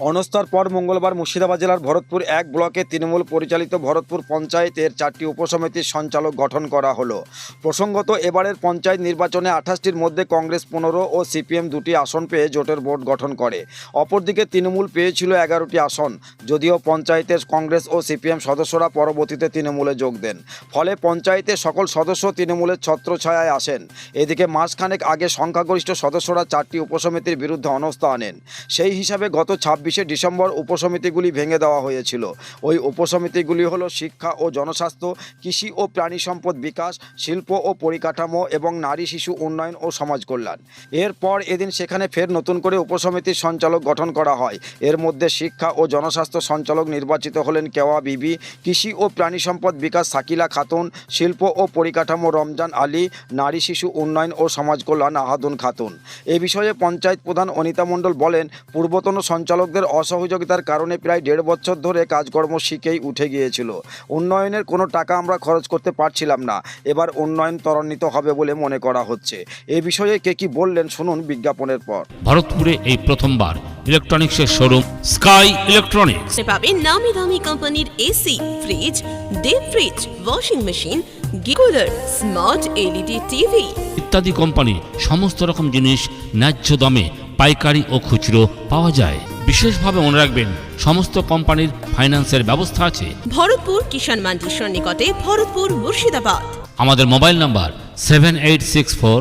অনস্থার পর মঙ্গলবার মুর্শিদাবাদ জেলার ভরতপুর এক ব্লকে তৃণমূল পরিচালিত ভরতপুর পঞ্চায়েতের চারটি উপসমিতির সঞ্চালক গঠন করা হলো। প্রসঙ্গত, এবারের পঞ্চায়েত নির্বাচনে আঠাশটির মধ্যে কংগ্রেস পনেরো ও সিপিএম দুটি আসন পেয়ে জোটের বোর্ড গঠন করে। অপরদিকে তৃণমূল পেয়েছিল এগারোটি আসন, যদিও পঞ্চায়েতের কংগ্রেস ও সিপিএম সদস্যরা পরবর্তীতে তৃণমূলে যোগ দেন। ফলে পঞ্চায়েতের সকল সদস্য তৃণমূলের ছত্রছায়ায় আসেন। এদিকে মাসখানেক আগে সংখ্যাগরিষ্ঠ সদস্যরা চারটি উপসমিতির বিরুদ্ধে অনস্থা আনেন। সেই হিসাবে গত ছাব্বিশে ডিসেম্বর উপসমিতিগুলি ভেঙে দেওয়া হয়েছিল। ওই উপসমিতিগুলি হলো শিক্ষা ও জনস্বাস্থ্য, কৃষি ও প্রাণী সম্পদ বিকাশ, শিল্প ও পরিকাঠামো এবং নারী শিশু উন্নয়ন ও সমাজ কল্যাণ। এরপর এদিন সেখানে ফের নতুন করে উপসমিতির সঞ্চালক গঠন করা হয়। এর মধ্যে শিক্ষা ও জনস্বাস্থ্য সঞ্চালক নির্বাচিত হলেন কেওয়া বিবি, কৃষি ও প্রাণী সম্পদ বিকাশ সাকিলা খাতুন, শিল্প ও পরিকাঠামো রমজান আলী, নারী শিশু উন্নয়ন ও সমাজ কল্যাণ আহাদুন খাতুন। এ বিষয়ে পঞ্চায়েত প্রধান অনিতা মণ্ডল বলেন, পূর্বতন সঞ্চালকদের অসহযোগিতার কারণে প্রায় দেড় বছর ধরে কাজকর্ম শিখেই উঠে গিয়েছিল। উন্নয়নের কোনো টাকা আমরা খরচ করতে পারছিলাম না। এবার উন্নয়ন ত্বরান্বিত হবে বলে মনে করা হচ্ছে। এ বিষয়ে কে কি বললেন শুনুন বিজ্ঞাপনের পর। ভারতপুরে এই প্রথমবার ইলেকট্রনিক্সের শোরুম স্কাই ইলেকট্রনিক্স। পাবেন নামি দামি কোম্পানির AC fridge deep fridge washing machine গিকুলার smart LED TV ইত্যাদি কোম্পানি সমস্ত রকম জিনিস ন্যায্য দামে পাইকারি ও খুচরো পাওয়া যায়। বিশেষভাবে মনে রাখবেন সমস্ত কোম্পানির ফাইন্যান্সের ব্যবস্থা আছে। ভরতপুর কিষাণ মান্ডির সন্নিকটে ভরতপুর মুর্শিদাবাদ। আমাদের mobile number seven eight six four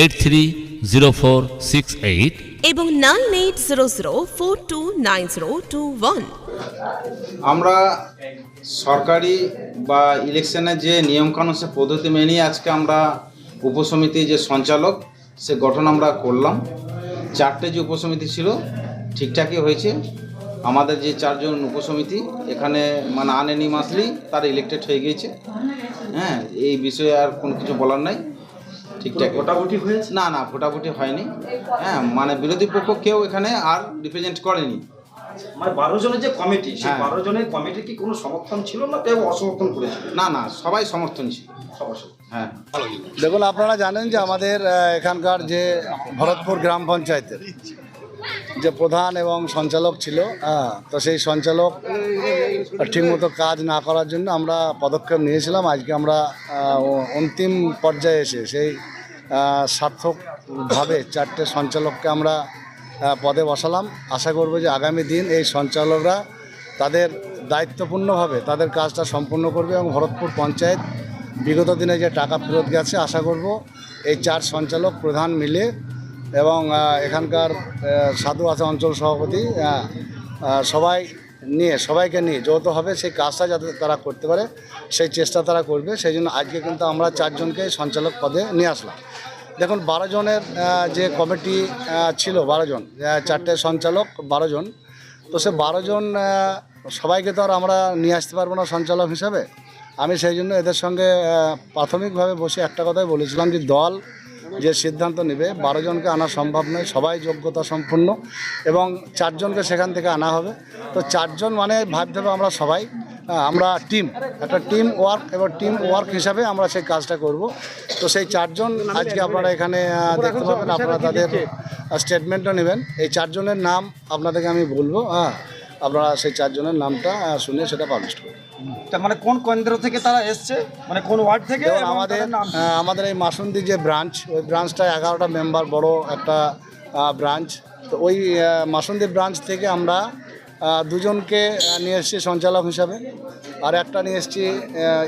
eight three zero four six eight এবং nine eight zero zero four two nine zero two one আমরা সরকারি বা ইলেকশনের যে নিয়মকানুন সে পদ্ধতি মেনেই আজকে আমরা উপসমিতি যে সঞ্চালক সে গঠন আমরা করলাম। চারটে যে উপসমিতি ছিল ঠিকঠাকই হয়েছে। আমাদের যে চারজন উপসমিতি এখানে মানে আনএনিমাসলি তার ইলেক্টেড হয়ে গিয়েছে। হ্যাঁ এই বিষয়ে আর কোনো কিছু বলার নাই। ঠিকঠাক ভোটাভুটি হয়েছে? না না ভোটাভুটি হয়নি। হ্যাঁ মানে বিরোধী পক্ষ কেউ এখানে আর রিপ্রেজেন্ট করেনি। মানে বারো জনের যে কমিটি সেই হ্যাঁ। বারো জনের কমিটির কি কোনো সমর্থন ছিল না কেউ অসমর্থন করেছিল? না না সবাই সমর্থন ছিল। হ্যাঁ। দেখুন আপনারা জানেন যে আমাদের এখানকার যে ভরতপুর গ্রাম পঞ্চায়েতের যে প্রধান এবং সঞ্চালক ছিল হ্যাঁ তো সেই সঞ্চালক ঠিকমতো কাজ না করার জন্য আমরা পদক্ষেপ নিয়েছিলাম। আজকে আমরা অন্তিম পর্যায়ে এসে সেই সার্থকভাবে চারটে সঞ্চালককে আমরা পদে বসালাম। আশা করব যে আগামী দিন এই সঞ্চালকরা তাদের দায়িত্বপূর্ণভাবে তাদের কাজটা সম্পূর্ণ করবে এবং ভরতপুর পঞ্চায়েত বিগত দিনে যে টাকা ফেরত গেছে, আশা করব এই চার সঞ্চালক প্রধান মিলে এবং এখানকার সাধু আছে অঞ্চল সভাপতি আহ, সবাই নিয়ে সবাইকে নিয়ে যৌথভাবে সেই কাজটা যাতে তারা করতে পারে সেই চেষ্টা তারা করবে সেই জন্য আজকে কিন্তু আমরা চারজনকে সঞ্চালক পদে নিয়ে আসলাম। দেখুন বারো জনের যে কমিটি ছিল বারো জন চারটে সঞ্চালক বারো জন তো সে বারো জন সবাইকে তো আর আমরা নিয়ে আসতে পারব না সঞ্চালক হিসাবে। আমি সেই জন্য এদের সঙ্গে প্রাথমিকভাবে বসে একটা কথাই বলেছিলাম যে দল যে সিদ্ধান্ত নেবে, বারো জনকে আনা সম্ভব নয়, সবাই যোগ্যতা সম্পন্ন এবং চারজনকে সেখান থেকে আনা হবে। তো চারজন মানে ভাবতে হবে আমরা সবাই আমরা টিম একটা টিম ওয়ার্ক এবং টিম ওয়ার্ক হিসাবে আমরা সেই কাজটা করব। তো সেই চারজন আজকে আপনারা এখানে দেখতে পাবেন, আপনারা তাদের স্টেটমেন্টও নেবেন। এই চারজনের নাম আপনাদেরকে আমি বলব হ্যাঁ। আপনারা সেই চারজনের নামটা শুনে সেটা পাবলিশ করবেন তার মানে কোন কেন্দ্র থেকে তারা এসছে? মানে কোন ওয়ার্ড থেকে আমাদের আমাদের এই মাসুন্দি যে ব্রাঞ্চ ওই ব্রাঞ্চটা এগারোটা মেম্বার বড় একটা ব্রাঞ্চ। তো ওই মাসুন্দি ব্রাঞ্চ থেকে আমরা দুজনকে নিয়ে এসেছি সঞ্চালক হিসাবে। আর একটা নিয়ে এসেছি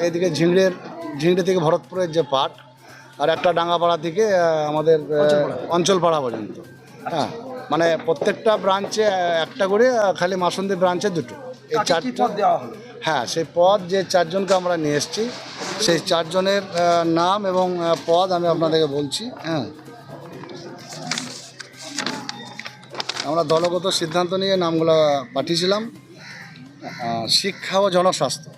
এদিকে ঝিংড়ের ঝিংড়ে থেকে ভরতপুরের যে পাট আর একটা ডাঙ্গাপাড়া থেকে আমাদের অঞ্চলপাড়া পর্যন্ত। হ্যাঁ। মানে প্রত্যেকটা ব্রাঞ্চে একটা করে খালি মাসুন্দি ব্রাঞ্চে দুটো। এই চারটা দেওয়া হলো? হ্যাঁ সেই পদ যে চারজনকে আমরা নিয়ে এসেছি সেই চারজনের নাম এবং পদ আমি আপনাদেরকে বলছি হ্যাঁ। আমরা দলগত সিদ্ধান্ত নিয়ে নামগুলো পাঠিয়েছিলাম শিক্ষা ও জনস্বাস্থ্য।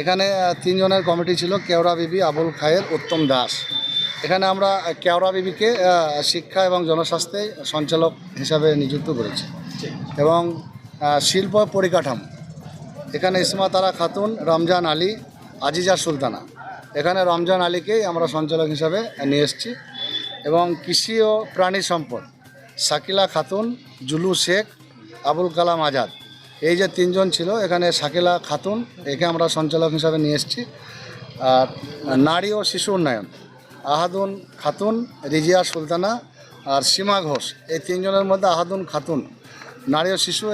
এখানে তিনজনের কমিটি ছিল কেওড়া বিবি আবুল খায়ের উত্তম দাস। এখানে আমরা কেওড়া বিবিকে শিক্ষা এবং জনস্বাস্থ্যে সঞ্চালক হিসাবে নিযুক্ত করেছি। এবং শিল্প পরিকাঠামো। এখানে ইসমা তারা খাতুন রমজান আলী আজিজা সুলতানা। এখানে রমজান আলীকেই আমরা সঞ্চালক হিসাবে নিয়ে এসেছি। এবং কৃষি ও প্রাণী সম্পদ শাকিলা খাতুন জুলু শেখ আবুল কালাম আজাদ। এই যে তিনজন ছিল এখানে শাকিলা খাতুন একে আমরা সঞ্চালক হিসাবে নিয়ে এসেছি। আর নারী ও শিশু উন্নয়ন। আহাদুন খাতুন রিজিয়া সুলতানা আর সীমা ঘোষ। এই তিনজনের মধ্যে আহাদুন খাতুন। নারী ও শিশু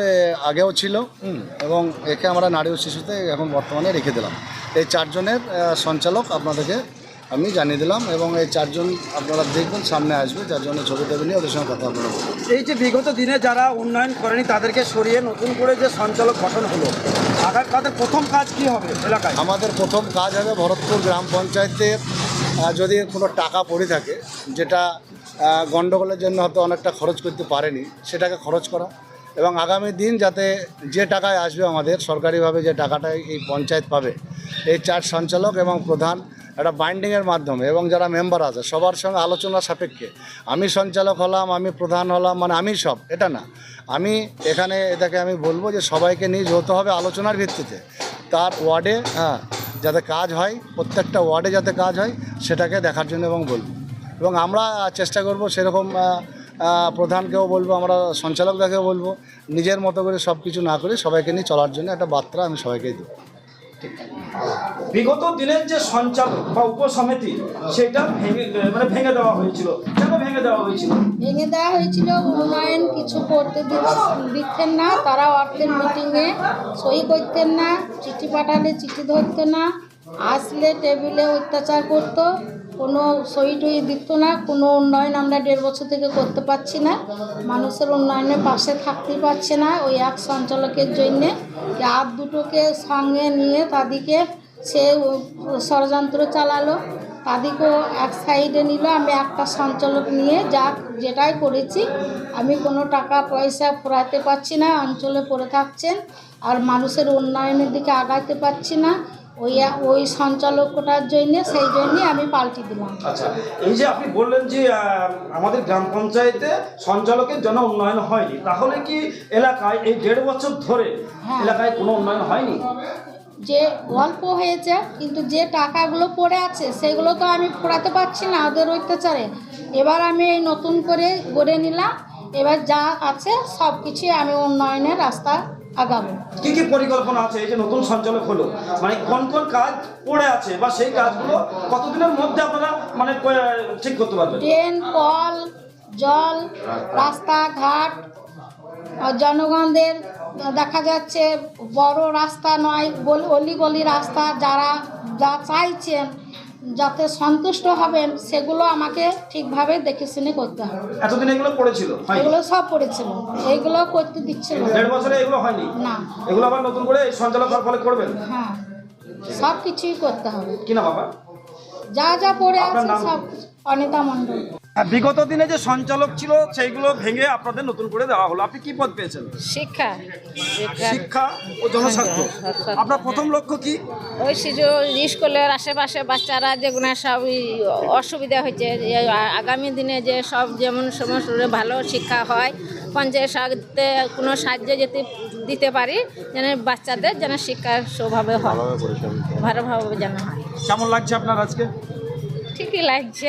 আগেও ছিল এবং একে আমরা নারী ও শিশুতে এখন বর্তমানে রেখে দিলাম। এই চারজনের সঞ্চালক আপনাদেরকে আমি জানিয়ে দিলাম এবং এই চারজন আপনারা দেখবেন সামনে আসবে চারজনের ছবি টবি নিয়ে ওদের সঙ্গে কথা আপনারা এই যে বিগত দিনে যারা উন্নয়ন করেনি তাদেরকে সরিয়ে নতুন করে যে সঞ্চালক গঠন হলো আগার তাদের প্রথম কাজ কি হবে এলাকায়? আমাদের প্রথম কাজ হবে ভরতপুর গ্রাম পঞ্চায়েতের যদি কোনো টাকা পড়ে থাকে, যেটা গণ্ডগোলের জন্য হয়তো অনেকটা খরচ করতে পারেনি, সেটাকে খরচ করা। এবং আগামী দিন যাতে যে টাকায় আসবে আমাদের, সরকারিভাবে যে টাকাটা এই পঞ্চায়েত পাবে, এই চার সঞ্চালক এবং প্রধান একটা বাইন্ডিংয়ের মাধ্যমে এবং যারা মেম্বার আছে, সবার সঙ্গে আলোচনা সাপেক্ষে। আমি সঞ্চালক হলাম, আমি প্রধান হলাম মানে আমি সব, এটা না। আমি এখানে এটাকে আমি বলব যে সবাইকে নিয়ে যেতে হবে আলোচনার ভিত্তিতে, তার ওয়ার্ডে হ্যাঁ যাতে কাজ হয়, প্রত্যেকটা ওয়ার্ডে যাতে কাজ হয়, সেটাকে দেখার জন্য এবং বলব। এবং আমরা চেষ্টা করব সেরকম প্রধানকেও বলব, আমরা সঞ্চালকদাকেও বলব, নিজের মতো করে সব কিছু না করে সবাইকে নিয়ে চলার জন্য একটা বার্তা আমি সবাইকেই দেবো। বিগত দিনের যে সঞ্চালক বা উপসমিতি, সেটা ভেঙে মানে ভেঙে দেওয়া হয়েছিল। কেন ভেঙে দেওয়া হয়েছিল? ভেঙে দেওয়া হয়েছিল উন্নয়ন কিছু করতে দিচ্ছ- দিচ্ছেন না তারা অর্থের মিটিংয়ে, সই করতেন না, চিঠি পাঠালে চিঠি ধরতো না, আসলে টেবিলে অত্যাচার করতো কোনো সই টই দিত না, কোনো উন্নয়ন আমরা দেড় বছর থেকে করতে পারছি না। মানুষের উন্নয়নের পাশে থাকতে পারছে না ওই এক সঞ্চালকের জন্যে। আর দুটোকে সঙ্গে নিয়ে তাদেরকে সে ষড়যন্ত্র চালালো তাদেরকেও এক সাইডে নিল, আমি একটা সঞ্চালক নিয়ে যা যেটাই করেছি, আমি কোনো টাকা পয়সা ফুরাতে পারছি না, অঞ্চলে পড়ে থাকছেন, আর মানুষের উন্নয়নের দিকে আগাইতে পারছি না। ওই ওই সঞ্চালকটার জন্যে সেই জন্যে আমি পাল্টি দিলাম। আচ্ছা এই যে আপনি বললেন যে আমাদের গ্রাম পঞ্চায়েতে সঞ্চালকের জন্য উন্নয়ন হয়নি তাহলে কি এলাকায় এই দেড় বছর ধরে হ্যাঁ। এলাকায় কোনো উন্নয়ন হয়নি? যে অল্প হয়েছে কিন্তু যে টাকাগুলো পড়ে আছে সেগুলো তো আমি ফুরাতে পারছি না ওদের অত্যাচারে। এবার আমি এই নতুন করে গড়ে নিলাম এবার যা আছে সব কিছুই আমি উন্নয়নের রাস্তা আগাবো কি কি পরিকল্পনা আছে? এই যে নতুন সঞ্চালক হলো মানে কোন কোন কাজ পড়ে আছে বা সেই কাজগুলো কতদিনের মধ্যে আপনারা মানে ঠিক করতে পারবেন? ট্রেন কল জল রাস্তাঘাট আর জনগণদের দেখা যাচ্ছে বড় রাস্তা নয় গল- অলিগলি রাস্তা যারা যা চাইছেন যাতে সন্তুষ্ট হবেন সেগুলো আমাকে ঠিকভাবে দেখে শুনে করতে হবে। এতদিন এগুলো পড়েছিল? এগুলো সব পড়েছিল। এইগুলো করতে দিচ্ছিল না। দেড় বছরে এগুলো হয়নি? না। এগুলো আবার নতুন করে সঞ্চালক ফলে করবেন? হ্যাঁ। সব কিছুই করতে হবে। কিনা বাবা যা যা পড়ে আছে সব অনিতা মণ্ডল। বিগত দিনে যে সঞ্চালক ছিল সেইগুলো ভেঙে আপনাদের নতুন করে দেওয়া হলো। আপনি কি পদ পেয়েছেন? শিক্ষা। শিক্ষা। ও জনস্বাস্থ্য। আপনার প্রথম লক্ষ্য কি? ওই শিশু স্কুলের আশেপাশে বাচ্চারা যেগুলো সব অসুবিধা হয়েছে যে আগামী দিনে যে সব যেমন সমস্ত ভালো শিক্ষা হয় পঞ্চায়েত সাথে কোনো সাহায্য যেতে দিতে পারি যেন বাচ্চাদের যেন শিক্ষা সৌভাবে হয়। ভালোভাবে যেন হয়। কেমন লাগছে আপনার আজকে? ঠিকই লাগছে।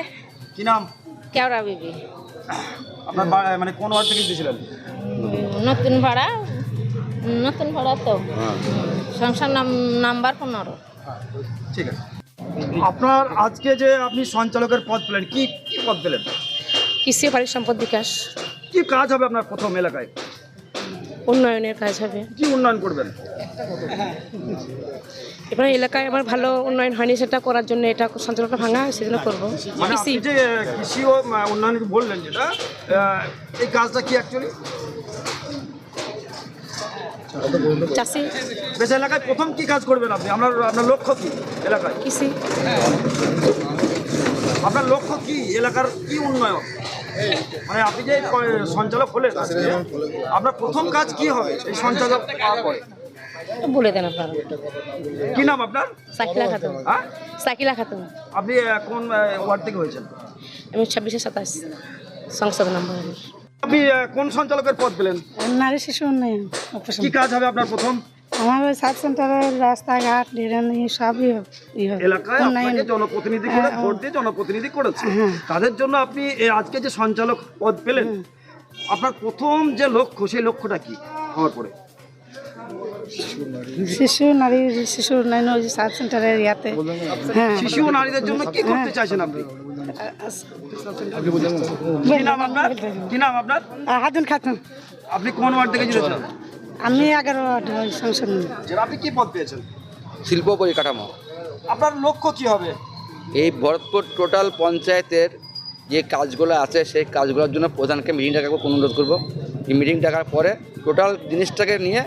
কি নাম? কেওড়া বিবি। আপনার বা- মানে কোন ওয়ার্ড থেকে দিয়েছিলেন নতুন ভাড়া নতুন ভাড়া তো। সংসার নাম নাম্বার পনেরো। ঠিক আছে। আপনার আজকে যে আপনি সঞ্চালকের পদ পেলেন কি কি পদ পেলেন? কৃষি বাড়ির সম্পদ বিকাশ। কি কাজ হবে আপনার প্রথম এলাকায়? উন্নয়নের কাজ হবে। কি উন্নয়ন করবেন? এবার এলাকায় আমার ভালো উন্নয়ন হয়নি সেটা করার জন্য এটা সঞ্চালকটা ভাঙা সেজন্য করব। মানে কৃষি। যে কৃষি ও উন্নয়ন বললেন যেটা এই কাজটা কি অ্যাকচুয়ালি চাষি। বেশ এলাকায় প্রথম কি কাজ করবেন আপনি? আপনার আপনার লক্ষ্য কি এলাকায়? কৃষি। আপনার লক্ষ্য কি? এলাকার কি উন্নয়ন? মানে আপনি যে সঞ্চালক হলেন আপনার প্রথম কাজ কি হবে? এই সঞ্চালক পরে? বলে দেন আপনারা। কি নাম আপনার? সাকিলা খাতুন। হ্যাঁ? সাকিলা খাতুন। আপনি কোন ওয়ার্ড থেকে হয়েছেন? আমি ছাব্বিশে সাতাশ। সংসদ নম্বর আপনি কোন সঞ্চালকের পদ পেলেন? নারী শিশু উন্নয়ন কি কাজ হবে আপনার প্রথম? আমার ওই সাব সেন্টারের রাস্তাঘাট ড্রেন সবই এলাকায় আপনাকে জনপ্রতিনিধি করে হ্যাঁ, ভোট দিয়ে জনপ্রতিনিধি করেছে। তাদের জন্য আপনি আজকে যে সঞ্চালক পদ পেলেন আপনার প্রথম যে লক্ষ্য সেই লক্ষ্যটা কি হওয়ার পরে? শিশু নারী শিশু উন্নয়ন ওই সাব সেন্টারের ইয়াতে। হ্যাঁ। শিশু ও নারীদের জন্য কি করতে চাইছেন আপনি? কি নাম আপনার? কি নাম আপনার? হাতুন খাতুন। আপনি কোন ওয়ার্ড থেকে জিতেছেন আমি এগারো ওয়ার্ড সংসদ আপনি কি পদ পেয়েছেন? শিল্প পরিকাঠামো। আপনার লক্ষ্য কি হবে? এই ভরতপুর টোটাল পঞ্চায়েতের যে কাজগুলো আছে সেই কাজগুলোর জন্য প্রধানকে মিটিং ডাকাবো অনুরোধ করব। এই মিটিং ডাকার পরে টোটাল জিনিসটাকে নিয়ে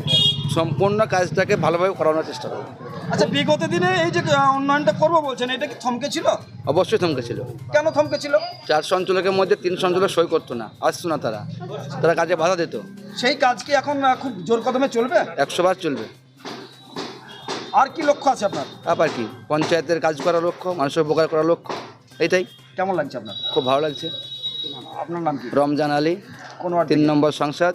সম্পূর্ণ কাজটাকে ভালোভাবে করানোর চেষ্টা করব। আচ্ছা বিগত দিনে এই যে উন্নয়নটা করব বলছেন এটা কি থমকে ছিল? অবশ্যই থমকে ছিল। কেন থমকে ছিল? চার সঞ্চালকের মধ্যে তিন সঞ্চালক সই করতো না আসতো না তারা। তারা কাজে বাধা দিত। সেই কাজ কি এখন খুব জোর কদমে চলবে? একশো বার চলবে। আর কি লক্ষ্য আছে আপনার? আবার কি পঞ্চায়েতের কাজ করার লক্ষ্য মানুষের উপকার করার লক্ষ্য এটাই। কেমন লাগছে আপনার? খুব ভালো লাগছে। আপনার নাম কি? রমজান আলী কোন তিন নম্বর সংসদ।